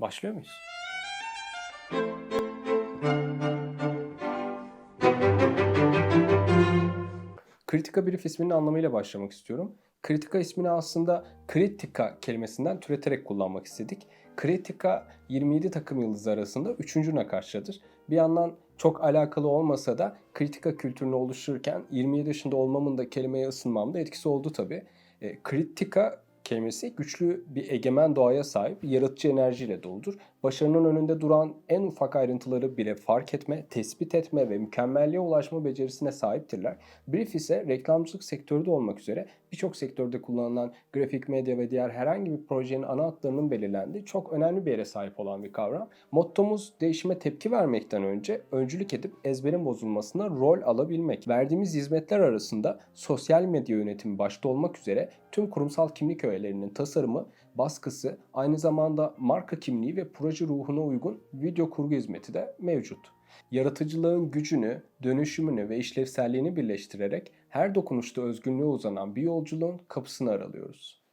Başlıyor muyuz? Kritika Brief isminin anlamıyla başlamak istiyorum. Kritika ismini aslında kritika kelimesinden türeterek kullanmak istedik. Kritika 27 takım yıldızı arasında 3. nakaştadır. Bir yandan çok alakalı olmasa da kritika kültürünü oluştururken 27 yaşında olmamın da kelimeye ısınmamda etkisi oldu tabii. E, kritika kelimesi güçlü bir egemen doğaya sahip, yaratıcı enerjiyle doludur. Başarının önünde duran en ufak ayrıntıları bile fark etme, tespit etme ve mükemmelliğe ulaşma becerisine sahiptirler. Brief ise reklamcılık sektörü de olmak üzere birçok sektörde kullanılan grafik medya ve diğer herhangi bir projenin ana hatlarının belirlendiği çok önemli bir yere sahip olan bir kavram. Mottomuz değişime tepki vermekten önce öncülük edip ezberin bozulmasına rol alabilmek. Verdiğimiz hizmetler arasında sosyal medya yönetimi başta olmak üzere tüm kurumsal kimlik öğelerinin tasarımı, baskısı, aynı zamanda marka kimliği ve proje ruhuna uygun video kurgu hizmeti de mevcut. Yaratıcılığın gücünü, dönüşümünü ve işlevselliğini birleştirerek her dokunuşta özgünlüğe uzanan bir yolculuğun kapısını aralıyoruz.